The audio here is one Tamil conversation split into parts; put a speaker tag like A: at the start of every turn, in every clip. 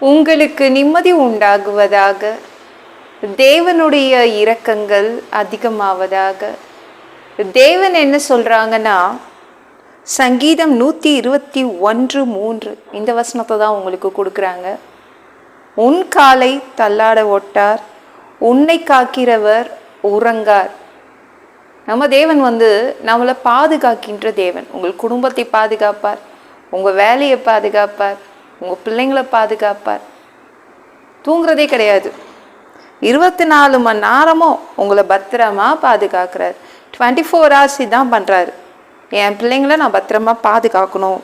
A: உங்களுக்கு நிம்மதி உண்டாகுவதாக தேவனுடைய இரக்கங்கள் அதிகமாவதாக. தேவன் என்ன சொல்கிறாங்கன்னா சங்கீதம் நூற்றி இருபத்தி ஒன்று மூன்று இந்த வசனத்தை தான் உங்களுக்கு கொடுக்குறாங்க. உன் காலை தள்ளாட ஒட்டார் உன்னை காக்கிறவர் உறங்கார். நம்ம தேவன் வந்து நம்மளை பாதுகாக்கின்ற தேவன். உங்கள் குடும்பத்தை பாதுகாப்பார் உங்கள் வேலையை பாதுகாப்பார் உங்கள் பிள்ளைங்களை பாதுகாப்பார். தூங்குறதே கிடையாது. இருபத்தி நாலு மணி நேரமும் உங்களை பத்திரமா பாதுகாக்கிறார். டுவெண்ட்டி ஃபோர் ஹவர்ஸ் இதான் பண்ணுறாரு என் பிள்ளைங்கள நான் பத்திரமா பாதுகாக்கணும்.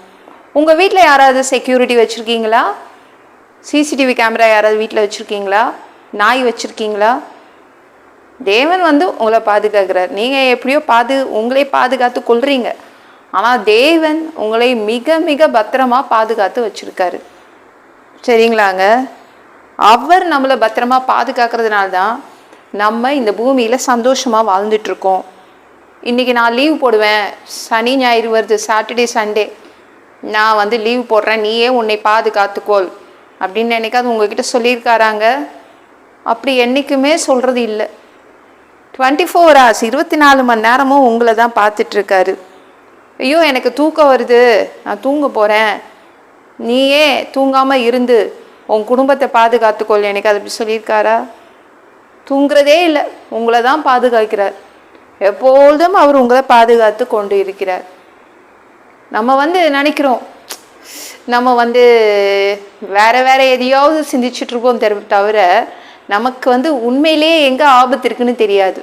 A: உங்கள் வீட்டில் யாராவது செக்யூரிட்டி வச்சுருக்கீங்களா? சிசிடிவி கேமரா யாராவது வீட்டில் வச்சுருக்கீங்களா? நாய் வச்சுருக்கீங்களா? தேவன் வந்து உங்களை பாதுகாக்கிறார். நீங்கள் எப்படியோ பாது உங்களே பாதுகாத்து கொள்றீங்க. ஆனால் தேவன் உங்களை மிக மிக பத்திரமா பாதுகாத்து வச்சுருக்காரு. சரிங்களாங்க? அவர் நம்மளை பத்திரமா பாதுகாக்கிறதுனால தான் நம்ம இந்த பூமியில் சந்தோஷமாக வாழ்ந்துட்டுருக்கோம். இன்றைக்கி நான் லீவ் போடுவேன். சனி ஞாயிறு வருது. சாட்டர்டே சண்டே நான் வந்து லீவ் போடுறேன். நீயே உன்னை பாதுகாத்துக்கோள். அப்படின்னு நினைக்காது உங்ககிட்ட சொல்லியிருக்காராங்க? அப்படி என்றைக்குமே சொல்கிறது இல்லை. டுவெண்ட்டி ஃபோர் ஹவர்ஸ் இருபத்தி நாலு மணி நேரமும் உங்களை தான் பார்த்துட்ருக்காரு ஐயோ எனக்கு தூக்கம் வருது. நான் தூங்க போகிறேன் நீயே தூங்காமல் இருந்து உன் குடும்பத்தை பாதுகாத்துக்கொள். எனக்கு அது அப்படி சொல்லியிருக்காரா? தூங்குறதே இல்லை. உங்களை தான் பாதுகாக்கிறார். எப்பொழுதும் அவர் உங்களை பாதுகாத்து கொண்டு இருக்கிறார். நம்ம வந்து நினைக்கிறோம் நம்ம வந்து வேற வேற எதையாவது சிந்திச்சுட்ருக்கோம் தவிர நமக்கு வந்து உண்மையிலேயே எங்கே ஆபத்து இருக்குன்னு தெரியாது.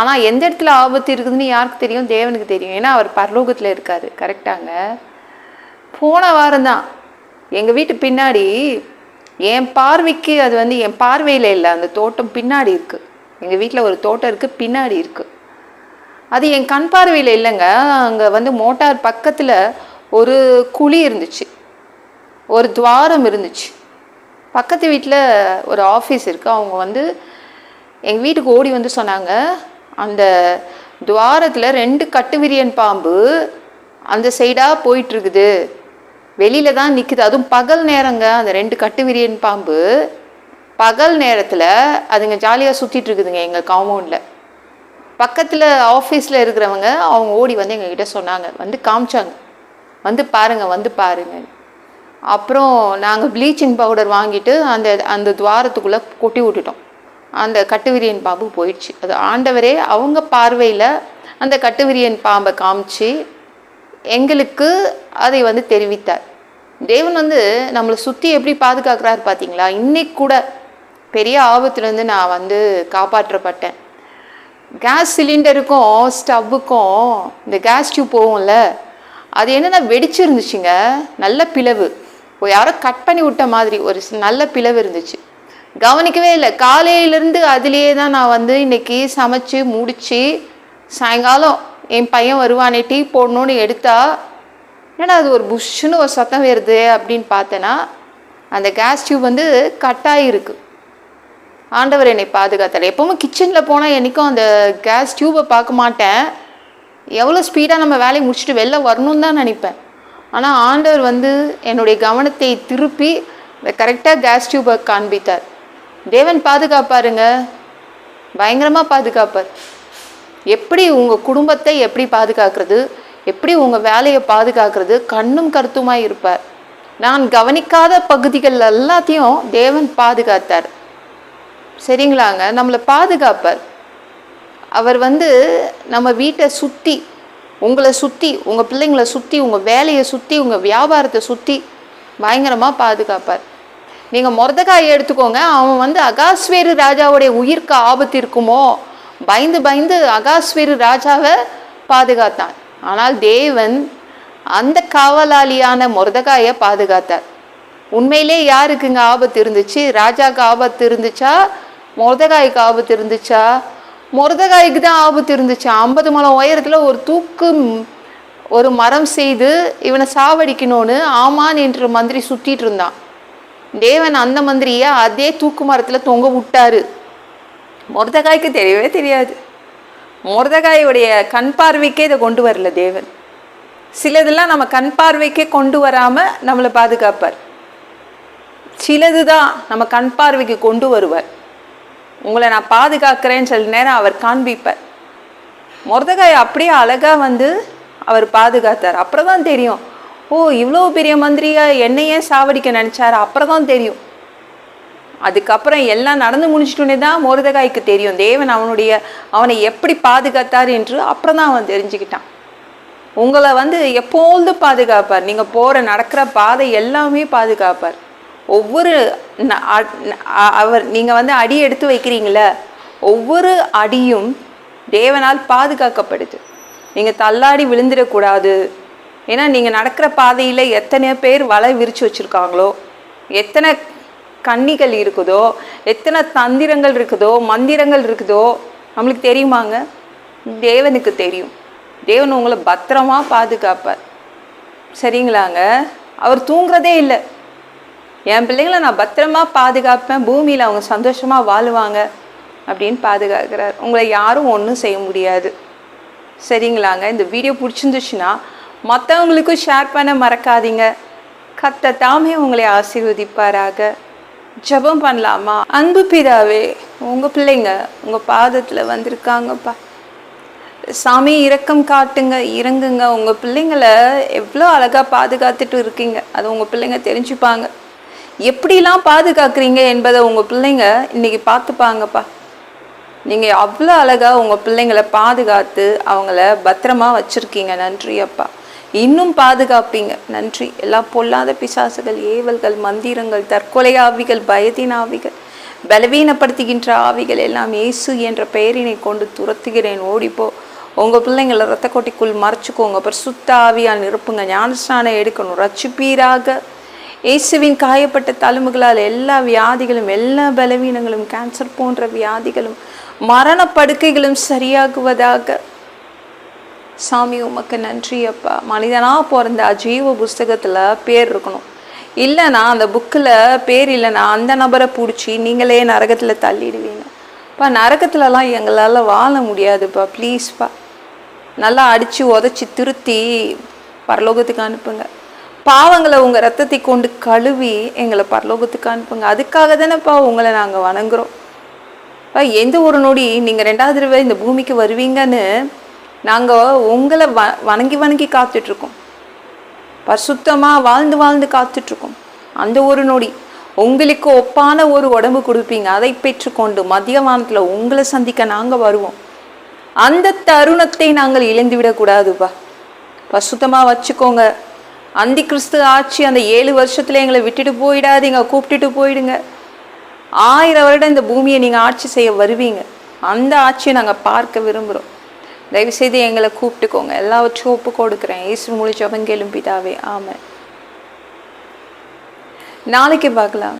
A: ஆனால் எந்த இடத்துல ஆபத்து இருக்குதுன்னு யாருக்கு தெரியும்? தேவனுக்கு தெரியும். ஏன்னா அவர் பரலோகத்தில் இருக்காரு. கரெக்டாங்க போன வாரம் தான் எங்கள் வீட்டு பின்னாடி என் பார்வைக்கு அது வந்து என் பார்வையில் இல்லை. அந்த தோட்டம் பின்னாடி இருக்குது எங்கள் வீட்டில் ஒரு தோட்டம் இருக்குது பின்னாடி இருக்குது அது என் கண் பார்வையில் இல்லைங்க. அங்கே வந்து மோட்டார் பக்கத்தில் ஒரு குழி இருந்துச்சு. ஒரு துவாரம் இருந்துச்சு. பக்கத்து வீட்டில் ஒரு ஆஃபீஸ் இருக்குது அவங்க வந்து எங்கள் வீட்டுக்கு ஓடி வந்து சொன்னாங்க அந்த துவாரத்தில் ரெண்டு கட்டுவிரியன் பாம்பு அந்த சைடாக போயிட்டுருக்குது. வெளியில தான் நிற்குது அதுவும் பகல் நேரங்க அந்த ரெண்டு கட்டுவிரியன் பாம்பு. பகல் நேரத்தில் அதுங்க ஜாலியாக சுற்றிட்டு இருக்குதுங்க எங்கள் காம்பவுண்டில் பக்கத்தில் ஆஃபீஸில் இருக்கிறவங்க அவங்க ஓடி வந்து எங்ககிட்ட சொன்னாங்க. வந்து காமிச்சாங்க. வந்து பாருங்க வந்து பாருங்கள் அப்புறம் நாங்கள் ப்ளீச்சிங் பவுடர் வாங்கிட்டு அந்த அந்த துவாரத்துக்குள்ளே கொட்டி விட்டுட்டோம். அந்த கட்டுவிரியன் பாம்பு போயிடுச்சு. அது ஆண்டவரே அவங்க பார்வையில் அந்த கட்டுவிரியன் பாம்பை காமிச்சு எங்களுக்கு அதை வந்து தெரிவித்தார். தேவன் வந்து நம்மளை சுற்றி எப்படி பாதுகாக்கிறாரு பார்த்தீங்களா இன்னைக்கு கூட பெரிய ஆபத்துலேருந்து நான் வந்து காப்பாற்றப்பட்டேன். கேஸ் சிலிண்டருக்கும் ஸ்டவ்வுக்கும் இந்த கேஸ் டியூப் போகும்ல அது என்னென்னா வெடிச்சிருந்துச்சுங்க. நல்ல பிளவு. ஒரு யாரோ கட் பண்ணி விட்ட மாதிரி ஒரு நல்ல பிளவு இருந்துச்சு. கவனிக்கவே இல்லை. காலையிலேருந்து அதுலேயே தான் நான் வந்து இன்னைக்கு சமைச்சு முடித்து சாயங்காலம் என் பையன் வருவானே டீ போடணும்னு எடுத்தா என்னடா அது ஒரு புஷ்ஷுன்னு ஒரு சத்தம் வருது அப்படின்னு பார்த்தேன்னா அந்த கேஸ் டியூப் வந்து கட்டாயிருக்கு ஆண்டவர் என்னை பாதுகாத்தார். எப்போவுமே கிச்சனில் போனால் என்றைக்கும் அந்த கேஸ் டியூபை பார்க்க மாட்டேன். எவ்வளோ ஸ்பீடாக நம்ம வேலையை முடிச்சுட்டு வெளில வரணும்னு தான் நினைப்பேன். ஆனால் ஆண்டவர் வந்து என்னுடைய கவனத்தை திருப்பி கரெக்டாக கேஸ் டியூபை காண்பித்தார். தேவன் பாதுகாப்பாருங்க. பயங்கரமாக பாதுகாப்பார். எப்படி உங்கள் குடும்பத்தை எப்படி பாதுகாக்கிறது? எப்படி உங்கள் வேலையை பாதுகாக்கிறது? கண்ணும் கருத்துமாக இருப்பார். நான் கவனிக்காத பகுதிகள் எல்லாத்தையும் தேவன் பாதுகாத்தார். சரிங்களாங்க? நம்மளை பாதுகாப்பார். அவர் வந்து நம்ம வீட்டை சுற்றி உங்களை சுற்றி உங்கள் பிள்ளைங்களை சுற்றி உங்கள் வேலையை சுற்றி உங்கள் வியாபாரத்தை சுற்றி பயங்கரமாக பாதுகாப்பார். நீங்கள் மொரதக்காயை எடுத்துக்கோங்க. அவன் வந்து அகாஸ்வேரு ராஜாவுடைய உயிருக்கு ஆபத்து இருக்குமோ பயந்து பயந்து அகாஸ்வேரு ராஜாவை பாதுகாத்தான். ஆனால் தேவன் அந்த காவலாளியான மொரதகாயை பாதுகாத்தார். உண்மையிலே யாருக்குங்க ஆபத்து இருந்துச்சு? ராஜாக்கு ஆபத்து இருந்துச்சா? மொரதகாய்க்கு ஆபத்து இருந்துச்சா? மொரதகாய்க்கு தான் ஆபத்து இருந்துச்சு. ஐம்பது மலம் உயரத்தில் ஒரு தூக்கு ஒரு மரம் செய்து இவனை சாவடிக்கணும்னு ஆமான் என்று மந்திரி சுற்றிட்டு இருந்தான். தேவன் அந்த மந்திரியை அதே தூக்கு மரத்தில் தொங்க விட்டாரு. மொரதகாய்க்கு தெரியவே தெரியாது. மொரதகாயுடைய கண் பார்வைக்கே இதை கொண்டு வரல தேவன். சிலதெல்லாம் நம்ம கண் பார்வைக்கே கொண்டு வராமல் நம்மளை பாதுகாப்பார். சிலது தான் நம்ம கண் பார்வைக்கு கொண்டு வருவார். உங்களை நான் பாதுகாக்கிறேன்னு சில நேரம் அவர் காண்பிப்பார். மொர்தகாய் அப்படியே அழகாக வந்து அவர் பாதுகாத்தார். அப்புறம் தான் தெரியும் ஓ இவ்வளோ பெரிய மந்திரியா என்னையே சாவடிக்க நினச்சாரு? அப்புறம் தான் தெரியும். அதுக்கப்புறம் எல்லாம் நடந்து முடிச்சிட்டோன்னே தான் மோரதகாய்க்கு தெரியும். தேவன் அவனுடைய அவனை எப்படி பாதுகாத்தார் என்று அப்புறம் தான் அவன் தெரிஞ்சுக்கிட்டான். உங்களை வந்து எப்போதும் பாதுகாப்பார். நீங்கள் போகிற நடக்கிற பாதை எல்லாமே பாதுகாப்பார். ஒவ்வொரு அ- அவர் நீங்கள் வந்து அடி எடுத்து வைக்கிறீங்களே ஒவ்வொரு அடியும் தேவனால் பாதுகாக்கப்படுது. நீங்கள் தள்ளாடி விழுந்துடக்கூடாது. ஏன்னா நீங்கள் நடக்கிற பாதையில் எத்தனை பேர் வலை விரித்து வச்சுருக்காங்களோ எத்தனை கன்னிகள் இருக்குதோ எத்தனை தந்திரங்கள் இருக்குதோ மந்திரங்கள் இருக்குதோ நம்மளுக்கு தெரியுமாங்க? தேவனுக்கு தெரியும். தேவன் உங்களை பத்திரமா பாதுகாப்பார். சரிங்களாங்க? அவர் தூங்குறதே இல்லை. என் பிள்ளைங்கள நான் பத்திரமா பாதுகாப்பேன். பூமியில் அவங்க சந்தோஷமா வாழுவாங்க அப்படின்னு பாதுகாக்கிறார். உங்களை யாரும் ஒன்றும் செய்ய முடியாது. சரிங்களாங்க? இந்த வீடியோ பிடிச்சிருந்துச்சுன்னா மற்றவங்களுக்கும் ஷேர் பண்ண மறக்காதீங்க. கத்த தாமே உங்களை ஆசீர்வதிப்பாராக. ஜெபம் பண்ணலாமா? அன்பு பிதாவே உங்கள் பிள்ளைங்க உங்கள் பாதத்தில் வந்திருக்காங்கப்பா. சாமி இரக்கம் காட்டுங்க இறங்குங்க. உங்கள் பிள்ளைங்கள எவ்வளோ அழகாக பாதுகாத்துட்டு இருக்கீங்க. அது உங்கள் பிள்ளைங்க தெரிஞ்சுப்பாங்க. எப்படிலாம் பாதுகாக்கிறீங்க என்பதை உங்கள் பிள்ளைங்க இன்னைக்கு பார்த்துப்பாங்கப்பா. நீங்கள் அவ்வளோ அழகாக உங்கள் பிள்ளைங்களை பாதுகாத்து அவங்கள பத்திரமா வச்சுருக்கீங்க. நன்றி அப்பா இன்னும் பாதுகாப்பீங்க. நன்றி. எல்லா பொல்லாத பிசாசுகள் ஏவல்கள் மந்திரங்கள் தற்கொலை ஆவிகள் பயத்தின் ஆவிகள் பலவீனப்படுத்துகின்ற ஆவிகள் எல்லாம் இயேசு என்ற பெயரினை கொண்டு துரத்துகிறேன். ஓடிப்போ. உங்கள் பிள்ளைங்களை ரத்த கொட்டிக்குள் மறைச்சிக்கோங்க அப்புறம் சுத்த ஆவியால் நிரப்புங்க. ஞானஸ்நானம் எடுக்கணும். ரச்சிப்பீராக இயேசுவின் காயப்பட்ட தழும்புகளால் எல்லா வியாதிகளும் எல்லா பலவீனங்களும் கேன்சர் போன்ற வியாதிகளும் மரண படுக்கைகளும் சரியாகுவதாக சாமி உமக்கு நன்றி அப்பா. மனிதனாக பிறந்த அஜீவ புஸ்தகத்தில் பேர் இருக்கணும். இல்லைனா அந்த புக்கில் பேர் இல்லைனா அந்த நபரை பிடிச்சி நீங்களே நரகத்தில் தள்ளிடுவீங்க. பா நரகத்துலலாம் எங்களால் வாழ முடியாதுப்பா. ப்ளீஸ்ப்பா நல்லா அடித்து உதச்சி திருத்தி பரலோகத்துக்கு அனுப்புங்க. பாவங்களை உங்கள் ரத்தத்தை கொண்டு கழுவி எங்களை பரலோகத்துக்கு அனுப்புங்க. அதுக்காக தானேப்பா உங்களை நாங்கள் வணங்குறோம். அப்பா, எந்த ஒரு நொடி நீங்கள் ரெண்டாவது தடவை இந்த பூமிக்கு வருவீங்கன்னு நாங்கள் உங்களை வ வணங்கி வணங்கி காத்துட்ருக்கோம். பரிசுத்தமாக வாழ்ந்து வாழ்ந்து காத்துட்ருக்கோம். அந்த ஒரு நொடி. உங்களுக்கு ஒப்பான ஒரு உடம்பு கொடுப்பீங்க. அதை பெற்றுக்கொண்டு மதிய வானத்தில் உங்களை சந்திக்க நாங்கள் வருவோம். அந்த தருணத்தை நாங்கள் இழந்து விடக்கூடாதுப்பா. பரிசுத்தமாக வச்சுக்கோங்க. அந்தி கிறிஸ்து ஆட்சி அந்த ஏழு வருஷத்தில் எங்களை விட்டுட்டு போயிடாதீங்க. கூப்பிட்டுட்டு போயிடுங்க. ஆயிரம் வருடம் இந்த பூமியை நீங்கள் ஆட்சி செய்ய வருவீங்க. அந்த ஆட்சியை நாங்கள் பார்க்க விரும்புகிறோம் தயவுசெய்து எங்களை கூப்பிட்டுக்கோங்க. எல்லாவற்றும் ஒப்பு கொடுக்குறேன் இயேசு மொழி ஜபங்கேலும் பிதாவே. நாளைக்கு பார்க்கலாம்.